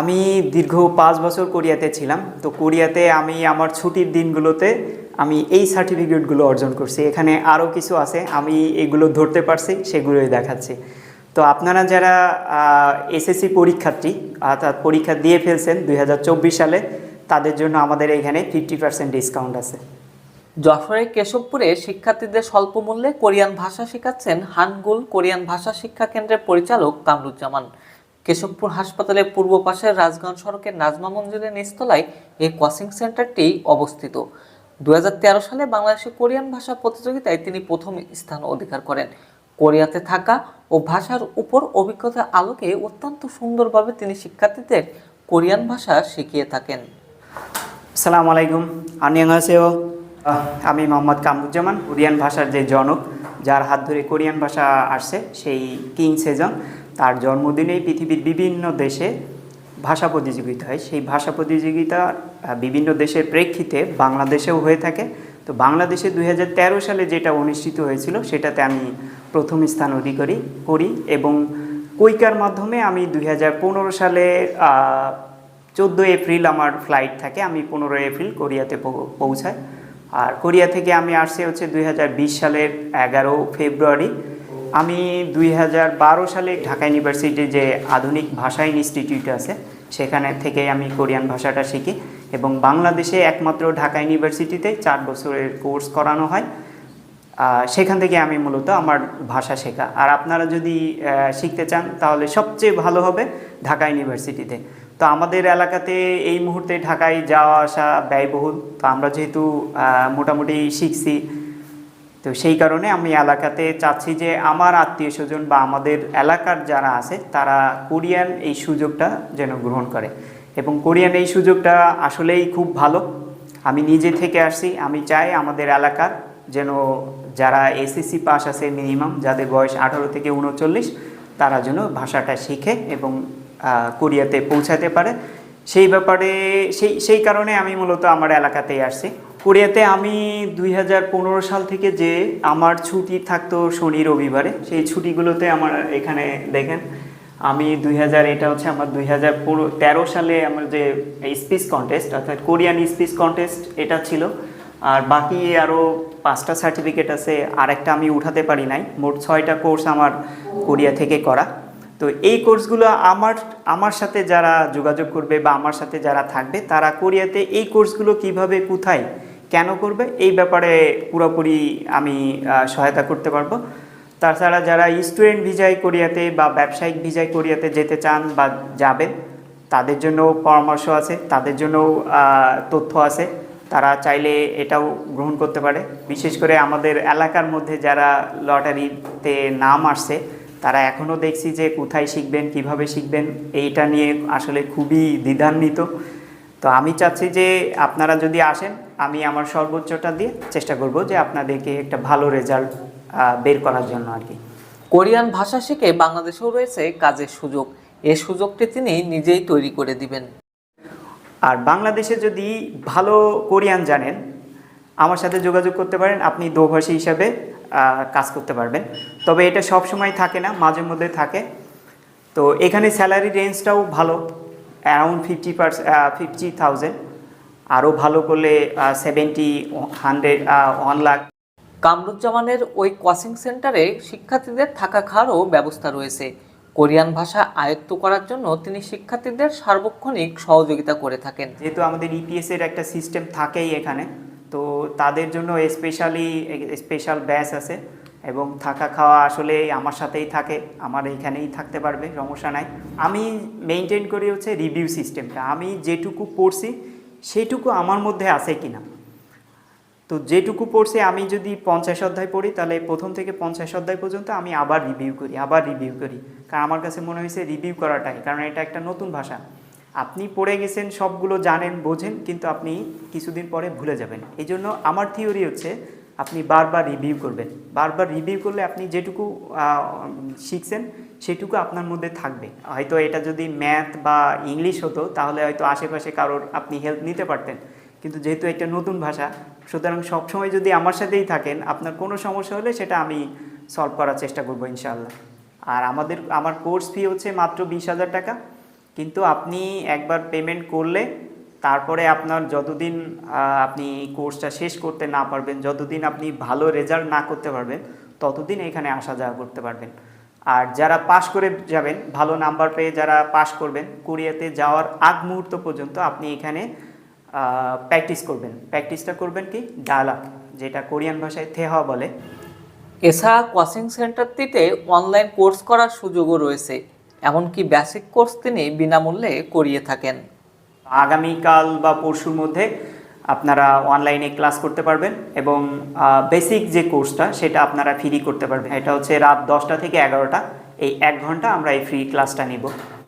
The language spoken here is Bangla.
আমি দীর্ঘ পাঁচ বছর কোরিয়াতে ছিলাম। তো কোরিয়াতে আমি আমার ছুটির দিনগুলোতে আমি এই সার্টিফিকেটগুলো অর্জন করছি। এখানে আরও কিছু আছে, আমি এগুলো ধরতে পারছি, সেগুলোই দেখাচ্ছি। তো আপনারা যারা এসএসসি পরীক্ষার্থী, অর্থাৎ পরীক্ষা দিয়ে ফেলছেন দুই হাজার চব্বিশ সালে, তাদের জন্য আমাদের এখানে ফিফটি পার্সেন্ট ডিসকাউন্ট আছে। যশোরের কেশবপুরে শিক্ষার্থীদের স্বল্প মূল্যে কোরিয়ান ভাষা শেখাচ্ছেন হানগুল কোরিয়ান ভাষা শিক্ষা কেন্দ্রের পরিচালক কামরুজ্জামান। কেশবপুর হাসপাতালের পূর্ব পাশে রাজগঞ্জ সড়কের নাজমা মঞ্জিলের নিচতলায় এই কোচিং সেন্টারটি অবস্থিত। দুহাজার তেরো সালে বাংলাদেশে কোরিয়ান ভাষা প্রতিযোগিতায় তিনি প্রথম স্থান অধিকার করেন। কোরিয়াতে থাকা ও ভাষার উপর অভিজ্ঞতার আলোকে অত্যন্ত সুন্দরভাবে তিনি শিক্ষার্থীদের কোরিয়ান ভাষা শিখিয়ে থাকেন। সালাম আলাইকুম। আনিয়াংহাসেও আমি মোহাম্মদ কামরুজ্জামান, কোরিয়ান ভাষার যে জনক, যার হাত ধরে কোরিয়ান ভাষা আসছে সেই কিং সেজন তার জন্মদিনেই পৃথিবীর বিভিন্ন দেশে ভাষা প্রতিযোগিতা হয়। সেই ভাষা প্রতিযোগিতা বিভিন্ন দেশের প্রেক্ষিতে বাংলাদেশেও হয়ে থাকে। তো বাংলাদেশে দুই হাজার তেরো সালে যেটা অনুষ্ঠিত হয়েছিল সেটাতে আমি প্রথম স্থান অধিকারী করি এবং কৈকার মাধ্যমে আমি দুই হাজার পনেরো সালে আহ, চোদ্দ এপ্রিল আমার ফ্লাইট থাকে আমি পনেরোই এপ্রিল কোরিয়াতে পৌঁছাই। আর কোরিয়া থেকে আমি আসছি হচ্ছে দুই হাজার বিশ সালের এগারো ফেব্রুয়ারি। আমি দুই হাজার বারো সালে ঢাকা ইউনিভার্সিটির যে আধুনিক ভাষা ইনস্টিটিউট আছে, সেখানে থেকে আমি কোরিয়ান ভাষাটা শিখি এবং বাংলাদেশে একমাত্র ঢাকা ইউনিভার্সিটিতে চার বছরের কোর্স করানো হয়। সেখান থেকে আমি মূলত আমার ভাষা শেখা। আর আপনারা যদি শিখতে চান, তাহলে সবচেয়ে ভালো হবে ঢাকা ইউনিভার্সিটিতে। তো আমাদের এলাকাতে এই মুহূর্তে ঢাকায় যাওয়া আসা ব্যয়বহুল। তো আমরা যেহেতু মোটামুটি শিখছি তো সেই কারণে আমি এলাকাতে চাচ্ছি যে আমার আত্মীয় স্বজন বা আমাদের এলাকার যারা আছে, তারা কোরিয়ান এই সুযোগটা যেন গ্রহণ করে। এবং কোরিয়ান এই সুযোগটা আসলেই খুব ভালো। আমি নিজে থেকে আসছি, আমি চাই আমাদের এলাকার যেন যারা এসএসসি পাস আছে মিনিমাম যাদের বয়স আঠারো থেকে উনচল্লিশ, তারা যেন ভাষাটা শিখে এবং কোরিয়াতে পৌঁছাতে পারে। সেই ব্যাপারে, সেই সেই কারণে আমি মূলত আমার এলাকাতেই আসছি। কোরিয়াতে আমি দুই হাজার পনেরো সাল থেকে যে আমার ছুটি থাকতো শনি রবিবারে, সেই ছুটিগুলোতে আমার এখানে দেখেন, আমি দুই এটা হচ্ছে আমার দুই তেরো সালে আমার যে স্পিচ কন্টেস্ট অর্থাৎ কোরিয়ান স্পিচ কন্টেস্ট এটা ছিল। আর বাকি আরও পাঁচটা সার্টিফিকেট আছে, আরেকটা আমি উঠাতে পারি নাই। মোট ছয়টা কোর্স আমার কোরিয়া থেকে করা। তো এই কোর্সগুলো আমার আমার সাথে যারা যোগাযোগ করবে বা আমার সাথে যারা থাকবে, তারা কোরিয়াতে এই কোর্সগুলো কীভাবে, কোথায় কেন করবে? এই ব্যাপারে পুরোপুরি আমি সহায়তা করতে পারব। তাছাড়া যারা স্টুডেন্ট ভিসায় কোরিয়াতে বা ব্যবসায়িক ভিসায় কোরিয়াতে যেতে চান বা যাবেন, তাদের জন্য পরামর্শ আছে, তাদের জন্য তথ্য আছে। তারা চাইলে এটাও গ্রহণ করতে পারে। বিশেষ করে আমাদের এলাকার মধ্যে যারা লটারিতে নাম আসছে, তারা এখনও দেখছি যে কোথায় শিখবেন, কীভাবে শিখবেন, এইটা নিয়ে আসলে খুবই দ্বিধান্বিত। তো আমি চাচ্ছি যে আপনারা যদি আসেন আমি আমার সর্বোচ্চটা দিয়ে চেষ্টা করব যে আপনাদেরকে একটা ভালো রেজাল্ট বের করার জন্য আর কি। কোরিয়ান ভাষা শিখে বাংলাদেশেও রয়েছে কাজের সুযোগ। এ সুযোগটি তিনি নিজেই তৈরি করে দিবেন। আর বাংলাদেশে যদি ভালো কোরিয়ান জানেন আমার সাথে যোগাযোগ করতে পারেন আপনি দোভাষী হিসাবে কাজ করতে পারবেন। তবে এটা সব সময় থাকে না মাঝে মধ্যে থাকে। তো এখানে স্যালারি রেঞ্জটাও ভালো around fifty percent fifty thousand. আরও ভালো করলে সেভেন্টি হান্ড্রেড ওয়ান লাখ কামরুজ্জামানের ওই কোচিং সেন্টারে শিক্ষার্থীদের থাকা খাওয়ারও ব্যবস্থা রয়েছে। কোরিয়ান ভাষা আয়ত্ত করার জন্য তিনি শিক্ষার্থীদের সার্বক্ষণিক সহযোগিতা করে থাকেন। যেহেতু আমাদের ইপিএস এর একটা সিস্টেম থাকেই এখানে তো তাদের জন্য স্পেশালি স্পেশাল ব্যাচ আছে এবং থাকা খাওয়া আসলে আমার সাথেই থাকে আমার এইখানেই থাকতে পারবে সমস্যা নাই। আমি মেনটেন করি হচ্ছে রিভিউ সিস্টেমটা আমি যেটুকু পড়ছি সেইটুকু আমার মধ্যে আছে কি না তো যেটুকু পড়ছে আমি যদি পঞ্চাশ অধ্যায় পড়ি, তাহলে প্রথম থেকে পঞ্চাশ অধ্যায় পর্যন্ত আমি আবার রিভিউ করি, আবার রিভিউ করি। কারণ আমার কাছে মনে হয়েছে রিভিউ করাটাই, কারণ এটা একটা নতুন ভাষা। আপনি পড়ে গেছেন, সবগুলো জানেন, বোঝেন, কিন্তু আপনি কিছুদিন পরে ভুলে যাবেন। এই জন্য আমার থিওরি হচ্ছে আপনি বারবার রিভিউ করবেন। বারবার রিভিউ করলে আপনি যেটুকু শিখছেন, সেটুকু আপনার মধ্যে থাকবে। হয়তো এটা যদি ম্যাথ বা ইংলিশ হতো, তাহলে হয়তো আশেপাশে কারোর আপনি হেল্প নিতে পারতেন। কিন্তু যেহেতু এটা নতুন ভাষা, সুতরাং সবসময় যদি আমার সাথেই থাকেন, আপনার কোনো সমস্যা হলে সেটা আমি সলভ করার চেষ্টা করব ইনশাআল্লাহ। আর আমাদের, আমার কোর্স ফি হচ্ছে মাত্র বিশ হাজার টাকা। কিন্তু আপনি একবার পেমেন্ট করলে তারপরে আপনার যতদিন আপনি কোর্সটা শেষ করতে না পারবেন, যতদিন আপনি ভালো রেজাল্ট না করতে পারবেন, ততদিন এখানে আসা যাওয়া করতে পারবেন। আর যারা পাশ করে যাবেন, ভালো নাম্বার পেয়ে যারা পাশ করবেন, কোরিয়াতে যাওয়ার আগ মুহূর্ত পর্যন্ত আপনি এখানে প্র্যাকটিস করবেন। প্র্যাকটিসটা করবেন কি? ডায়ালগ, যেটা কোরিয়ান ভাষায় থেহা বলে। এছাড়া কোচিং সেন্টারটিতে অনলাইন কোর্স করার সুযোগও রয়েছে। এমনকি বেসিক কোর্স তিনি বিনামূল্যে করিয়ে থাকেন। আগামীকাল বা পরশুর মধ্যে আপনারা অনলাইনে ক্লাস করতে পারবেন এবং বেসিক যে কোর্সটা সেটা আপনারা ফ্রি করতে পারবেন। এটা হচ্ছে রাত দশটা থেকে এগারোটা। এই এক ঘণ্টা আমরা এই ফ্রি ক্লাসটা নিব।